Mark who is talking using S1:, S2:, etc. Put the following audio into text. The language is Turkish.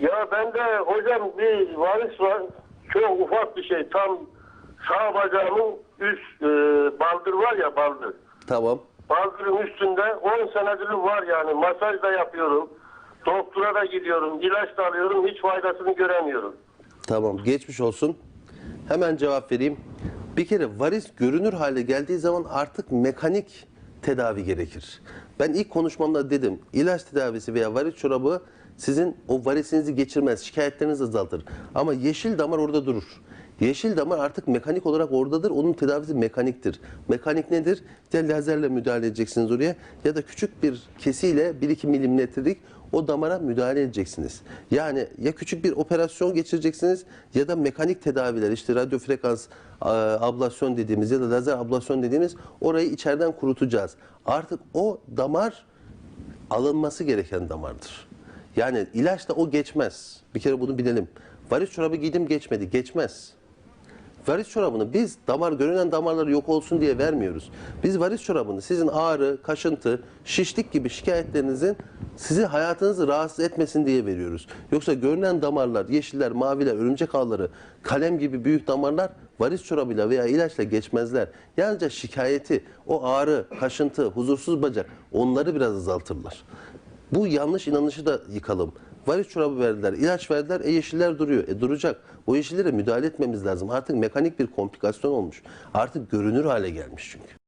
S1: Ya bende hocam bir varis var. Çok ufak bir şey. Tam sağ bacağımın üst e, baldır var ya baldır.
S2: Tamam.
S1: Baldırın üstünde 10 senedir var yani. Masaj da yapıyorum. Doktora da gidiyorum. ilaç da alıyorum. Hiç faydasını göremiyorum.
S2: Tamam. Geçmiş olsun. Hemen cevap vereyim. Bir kere varis görünür hale geldiği zaman artık mekanik tedavi gerekir. Ben ilk konuşmamda dedim ilaç tedavisi veya varis çorabı sizin o varisinizi geçirmez, şikayetlerinizi azaltır. Ama yeşil damar orada durur. Yeşil damar artık mekanik olarak oradadır. Onun tedavisi mekaniktir. Mekanik nedir? Ya lazerle müdahale edeceksiniz oraya ya da küçük bir kesiyle 1-2 milimetrelik o damara müdahale edeceksiniz. Yani ya küçük bir operasyon geçireceksiniz ya da mekanik tedaviler işte radyo frekans ablasyon dediğimiz ya da lazer ablasyon dediğimiz orayı içeriden kurutacağız. Artık o damar alınması gereken damardır. Yani ilaçla o geçmez. Bir kere bunu bilelim. Varis çorabı giydim geçmedi. Geçmez. Varis çorabını biz damar görünen damarları yok olsun diye vermiyoruz. Biz varis çorabını sizin ağrı, kaşıntı, şişlik gibi şikayetlerinizin sizi hayatınızı rahatsız etmesin diye veriyoruz. Yoksa görünen damarlar, yeşiller, maviler, örümcek ağları, kalem gibi büyük damarlar varis çorabıyla veya ilaçla geçmezler. Yalnızca şikayeti, o ağrı, kaşıntı, huzursuz bacak onları biraz azaltırlar. Bu yanlış inanışı da yıkalım. Varis çorabı verdiler, ilaç verdiler, e yeşiller duruyor. E duracak. O yeşillere müdahale etmemiz lazım. Artık mekanik bir komplikasyon olmuş. Artık görünür hale gelmiş çünkü.